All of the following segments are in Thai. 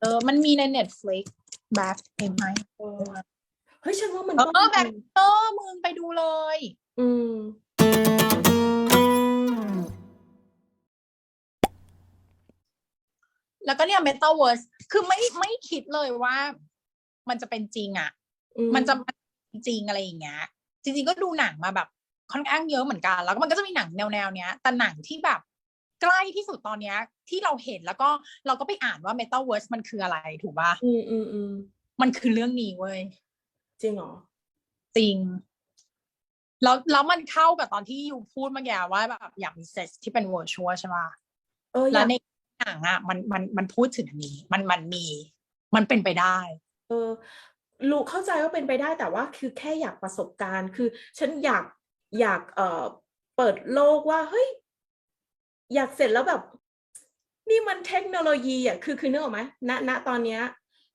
เออ มันมีใน Netflix แบ็คเห็นไหมเออเฮ้ยฉันว่ามันเอต้องอแบ็คเออมึงไปดูเลย อืม แล้วก็เนี่ย Metaverse คือไม่ไม่คิดเลยว่า มันจะเป็นจริงอะ อืมันจะมันจริงอะไรอย่างเงี้ย จริงๆก็ดูหนังมาแบบค่อนข้างเยอะเหมือนกัน แล้วก็มันก็จะมีหนังแนวๆเนี้ย แต่หนังที่แบบ ใกล้ที่สุดตอนเนี้ย ที่เราเห็นแล้วก็เราก็ไปอ่านว่า Metaverse มันคืออะไรถูกปะอืมอืมอืมมันคือเรื่องนี้เว้ย จริงเหรอ จริง แล้วแล้วมันเข้ากับตอนที่ยูพูดเมื่อกี้ว่าแบบอยากมีเซ็กที่เป็น virtual ใช่ปะเอออแล้ยาวกในหนังอะมันมันมันพูดถึงอันนี้ มันมันมี มันเป็นไปได้ เออรู้เข้าใจว่าเป็นไปได้แต่ว่าคือแค่อยากประสบการณ์ คือ ฉันอยากอยากเอ่อเปิดโลกว่าเฮ้ย อยากเสร็จแล้วแบบ นี่มันเทคโนโลยีอะคือคือนึกออกไหมณณตอนเนี้ย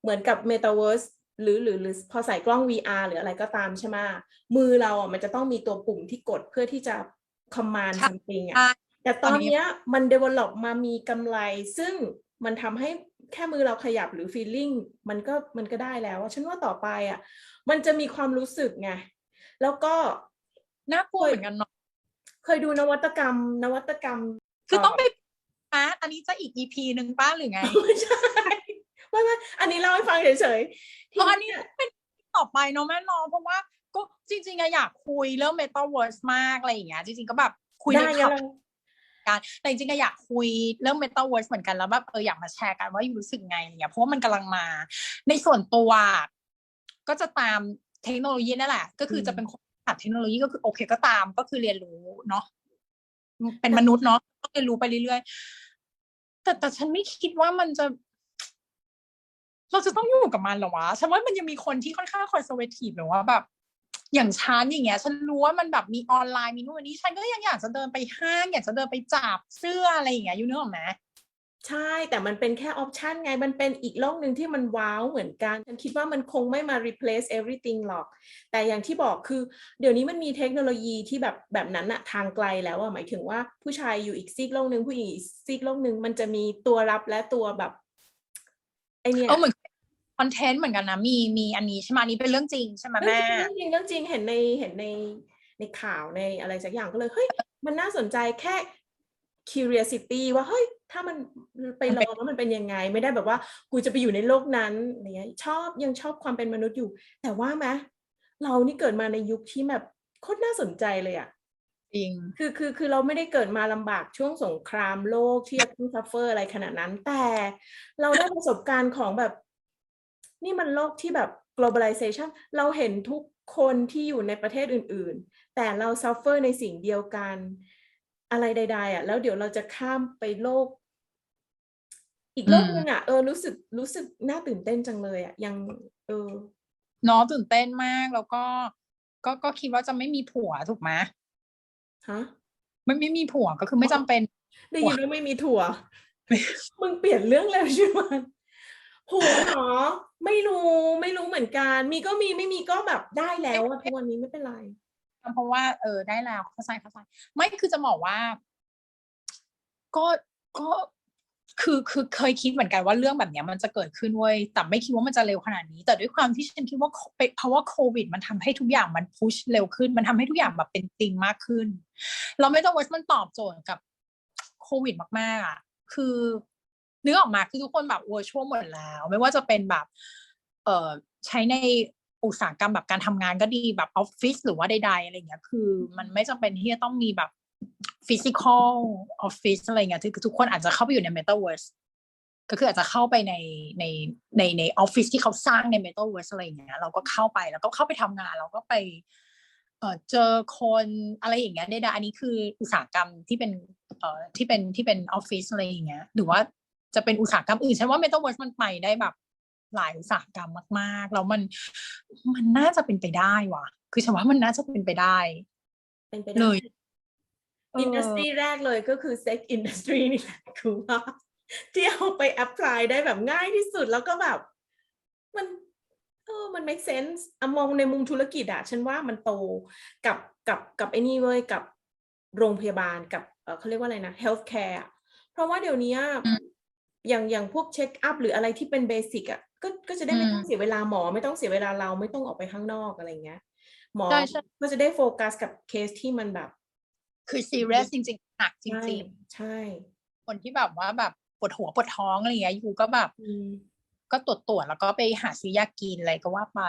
เหมือนกับ Metaverse หรือหรือหรือพอใส่กล้อง VR หรืออะไรก็ตามใช่ไหมมือเราอะมันจะต้องมีตัวปุ่มที่กดเพื่อที่จะ command ใช่ something ใช่อะแต่ตอนตอนนี้เนี้ยมัน develop มามีกำไร ซึ่งมันทำให้แค่มือเราขยับหรือ feeling มันก็มันก็ได้แล้วอะฉันว่าต่อไปอะ มันจะมีความรู้สึกไง แล้วก็น่ากลัวเหมือนกันเนาะเคยดูนวัตกรรม นวัตกรรม คือต้องไปนะอันนี้จะอีก EP หนึ่งป้าหรือไงไม่ใช่ไม่ไม่อันนี้เล่าให้ฟังเฉยๆเพราะอันนี้เป็นต่อไปเนาะแม่เนอะเพราะว่าก็จริงๆอะอยากคุยเรื่อง Metaverse มากอะไรอย่างเงี้ยจริงๆก็แบบคุยได้ในงั้ขันบเรากันแต่จริงๆก็อยากคุยเรื่อง Metaverse เหมือนกันแล้วแบบเอออยากมาแชร์กันว่าอยู่รู้สึกไงอะไรเงี้ยเพราะว่ามันกำลังมา ในส่วนตัว ก็จะตามเทคโนโลยีนั่นแหละ ก็คือจะเป็นคนตัดเทคโนโลยีก็คือโอเคก็ตามก็คือเรียนรู้เนาะ เป็นมนุษย์เนาะต้องเรียนรู้ไปเรื่อยๆ แต่แต่ฉันไม่คิดว่ามันจะ เราจะต้องอยู่กับมันเหรอวะ ฉันว่ามันยังมีคนที่ค่อนข้างคอนเซอร์เวทีฟหรือว่าแบบ อย่างฉันอย่างเงี้ย ฉันรู้ว่ามันแบบมีออนไลน์มีนู่นมีนี่ฉันก็ยังอยากจะเดินไปห้างอยากจะเดินไปจับเสื้ออะไรอย่างเงี้ยอยู่นึกออกไหม ใช่แต่มันเป็นแค่ออปชันไง มันเป็นอีกโลกหนึ่งที่มันว้าวเหมือนกัน ฉันคิดว่ามันคงไม่มา replace everything หรอก แต่อย่างที่บอกคือ เดี๋ยวนี้มันมีเทคโนโลยีที่แบบแบบนั้นอะทางไกลแล้วอะหมายถึงว่าผู้ชายอยู่อีกซีกโลกหนึ่งผู้หญิงอีกซีกโลกหนึ่งมันจะมีตัวรับและตัวแบบไอเนี่ยเออเหมือนคอนเทนต์เหมือนกันนะมีมีอันนี้ใช่ไหมอันนี้เป็นเรื่องจริงใช่ไหมเรื่แม่องจริงเรื่องจริงเห็นในเห็นในในข่าวในอะไรสักอย่างก็เลยเฮ้ยมันน่าสนใจแค่ curiosity ว่าเฮ้ยถ้ามันไปลองแล้วมันเป็นยังไง ไม่ได้แบบว่า กูจะไปอยู่ในโลกนั้นอะไรเงี้ยชอบยังชอบความเป็นมนุษย์อยู่ แต่ว่าไหมเรานี่เกิดมาในยุคที่แบบโคตรน่าสนใจเลยอะจริงคือคือคือเราไม่ได้เกิดมาลำบากช่วงสงครามโลกที่จะต้องซัฟเฟอร์อะไรขนาดนั้น แต่เราได้ประสบการณ์ของแบบ นี่มันโลกที่แบบ globalization เราเห็นทุกคนที่อยู่ในประเทศอื่น ๆ แต่เราซัฟเฟอร์ในสิ่งเดียวกัน อะไรใด ๆอะแล้วเดี๋ยวเราจะข้ามไปโลก อีกโลกอืมหนึงอะเออรู้สึกรู้สึกน่าตื่นเต้นจังเลยอะยัง เออเนาะตื่นเต้นมากแล้วก็ก็ก็คิดว่าจะไม่มีผัวถูกไหมฮะไม่ไม่มีผัวก็คือไม่จำเป็น ได้ยินว่าไม่มีถั่ว มึงเปลี่ยนเรื่องแล้วใช่ไหมผัวเหรอไม่รู้ไม่รู้เหมือนกัน มีก็มีไม่มีก็แบบได้แล้วอะทุกวันนี้ไม่เป็นไร เพราะว่าเออได้แล้วเข้าใจเข้าใจไม่คือจะบอกว่า ก็ก็คือคือเคยคิดเหมือนกันว่าเรื่องแบบเนี้ยมันจะเกิดขึ้นเว้ยแต่ไม่คิดว่ามันจะเร็วขนาดนี้ แต่ด้วยความที่ฉันคิดว่าเพราะว่าโควิด มันทำให้ทุกอย่างมันพุชเร็วขึ้น มันทำให้ทุกอย่างแบบเป็นจริงมากขึ้น เราไม่ต้องว่ามันตอบโจทย์กับโควิดมากๆอะคือเนึกอออกมาคือทุกคนแบบ virtual หมดแล้ว ไม่ว่าจะเป็นแบบ เอ่อใช้ใน อุตสาหกรรมแบบการทำงานก็ดีแบบออฟฟิศหรือว่าใดๆอะไรเงี้ยคือ มันไม่จำเป็นที่จะต้องมีแบบฟิสิกอลออฟฟิศอะไรเงี้ยคือทุกคนอาจจะเข้าไปอยู่ใน Metaverse ก็คืออาจจะเข้าไปในในในในออฟฟิศที่เขาสร้างใน Metaverse อะไรอย่างเงี้ยเราก็เข้าไปแล้วก็เข้าไปทำงานเราก็ไปเอ่อเจอคนอะไรอย่างเงี้ยใดๆอันนี้คืออุตสาหกรรมที่เป็นเอ่อที่เป็นที่เป็นออฟฟิศอะไรอย่างเงี้ยหรือว่าจะเป็นอุตสาหกรรมอื่นฉันว่า Metaverse มันไปได้แบบ หลายอุตสาหกรรมมาก ๆ แล้วมันมันน่าจะเป็นไปได้ว่ะ คือฉันว่ามันน่าจะเป็นไปได้ เป็นไปเลได้ยอินดัสทรีแรกเลยก็คือเซ็กอินดัสทรีนี่แหละคือว่าที่เอาไปแอพพลายได้แบบง่ายที่สุดแล้วก็แบบ มันเออมัน make sense อะมองในมุมธุรกิจอะฉันว่ามันโตกับกับกับไอ้นี่เว้ยกับโรงพยาบาลกับเออเขาเรียกว่าอะไรนะ healthcare อะเพราะว่าเดี๋ยวนี้ อืมอย่างอย่างพวกเช็คอัพหรืออะไรที่เป็นเบสิกอะก็ก็จะได้ไม่อืมต้องเสียเวลาหมอ ไม่ต้องเสียเวลาเราไม่ต้องออกไปข้างนอกอะไรเงี้ยหมอใช่ใช่ก็จะได้โฟกัสกับเคสที่มันแบบ คือซีเรียสจริงๆหนักจใช่ริงใช่ๆคนที่แบบว่าแบบปวดหัวปวดท้องอะไรอย่างเงี้ยอยู่ก็แบบอืมก็ตรวจตรวจแล้วก็ไปหาซื้อยากินอะไรก็ว่าไป